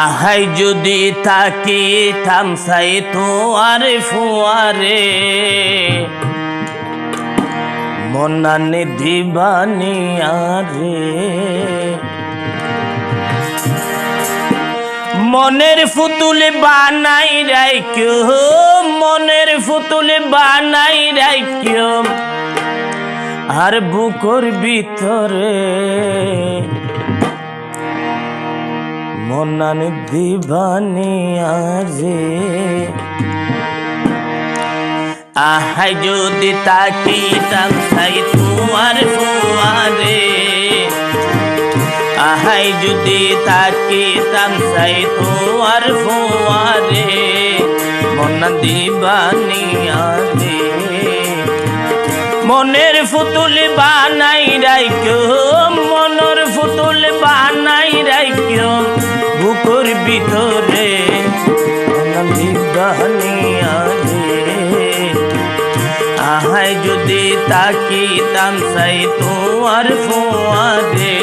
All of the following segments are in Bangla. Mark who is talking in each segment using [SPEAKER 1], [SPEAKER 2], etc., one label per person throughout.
[SPEAKER 1] আহাই যদি তাকি থামসাই তো আর ফুয়ারে। মনানে দিবানি আরে। মনের ফুতুলে বানাই রাইক্য মনের ফুতুলে বানাই রাইক্য আর বুকর ভিতরে মনান দিবানি আরে আহাই যদি তাকি তাই তোমার ফুয়ারে আহাই যদি তাকি তাই তোমার ফুয়ারে মন দিবানি আরে মনের ফুতুল বানাই রাইক্য মনের ফুতুল ভিতরে আহাই যদি তাকি তামসাই তোমার ফোয়ারে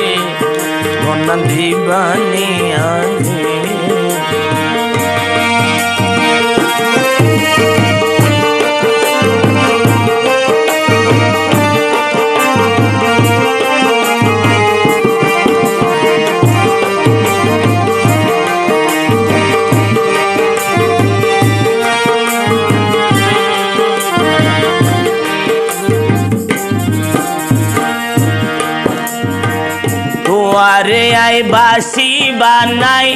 [SPEAKER 1] মন দিবানি তোয়ারে আই বাসি বানাই।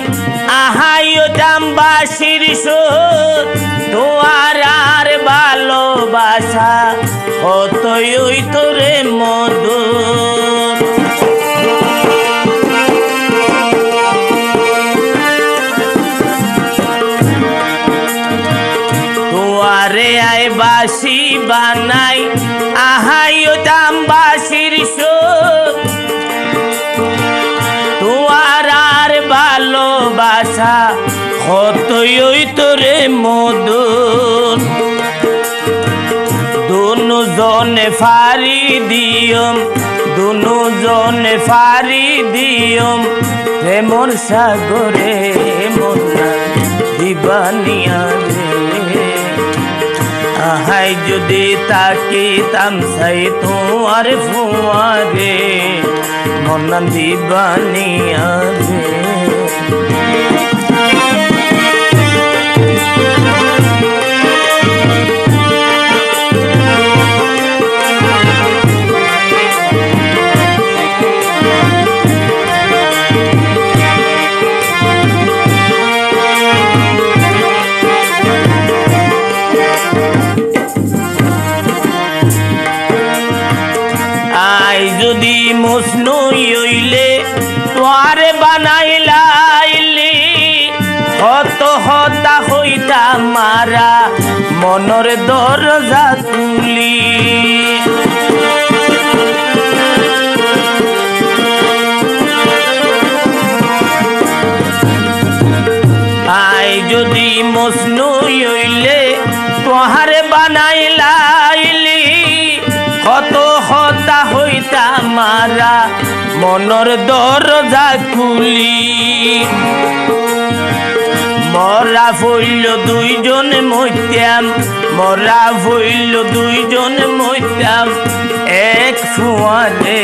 [SPEAKER 1] আহাইও দাম বাসির সোর। তোয়ার আর ভালোবাসা হতই ওই তোরে মধুর। তোয়ারে আই বাসি বানাই। আহাইও দাম বাসির সোর। ভালোবাসা, কতই ওই তোরে মধুর দুনু জনে ফারি দিয়ম দুনু জনে ফারি দিয়ম, প্রেমর সাগরে মনা দিবানিয়া রে। আহাই যদি তাকি তামসাই তোমার ফুয়ারে, মন দিবানিয়া মারা মনর দরজা তুলি আই যদি মসনু হইলে তোহারে বানাইলাইলি কত হতা হইতা মারা মনর দরজা খুলি। মরা ফইল দুইজন মইতাম, মরা ফইল দুইজন মইতাম। এক ফুয়ারে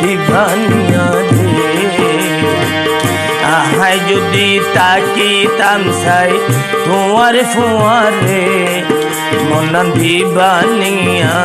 [SPEAKER 1] দিবানিয়া রে আহাই যদি তাকি তামসাই তোমার ফুয়ারে মন দিবানিয়া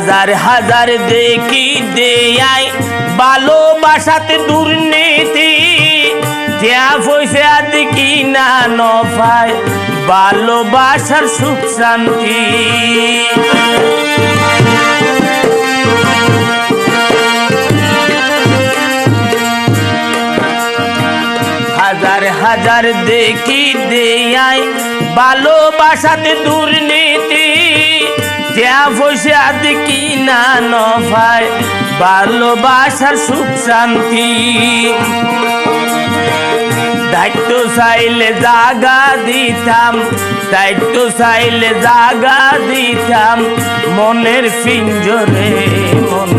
[SPEAKER 1] হাজার হাজার দেখি দেয়াই, ভালোবাসাতে দুর্নীতি। যা পয়সা দেখি না নফায় ভালোবাসার সুখ শান্তি। হাজার হাজার দেখি দেয়াই, ভালোবাসাতে দুর্নীতি। টিয়া পয়সা দেখি না নফায় ভালোবাসার সুখ শান্তি। দায়িত্ব চাইলে জাগা দিতাম, দায়িত্ব চাইলে জাগা দিতাম। মনের পিঞ্জরে মন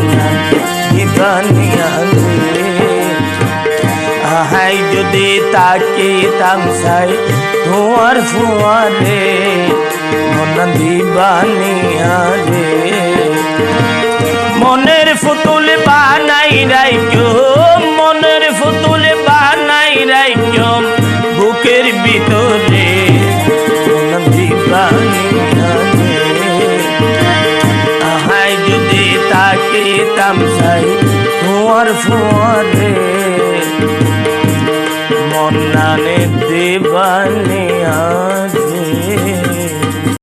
[SPEAKER 1] হাই যদি তাকিতাম চাই তোমার ফুয়ারে। মন দিবানিয়া মনের ফুতুল বানাই রাইক্য মনের ফুতুল বানাই রাইক্য বুকের ভিতরে। মন আহাই যদি তাকে তামসাই তোমার ফুয়ারে। মন্নানে দেবানিয়া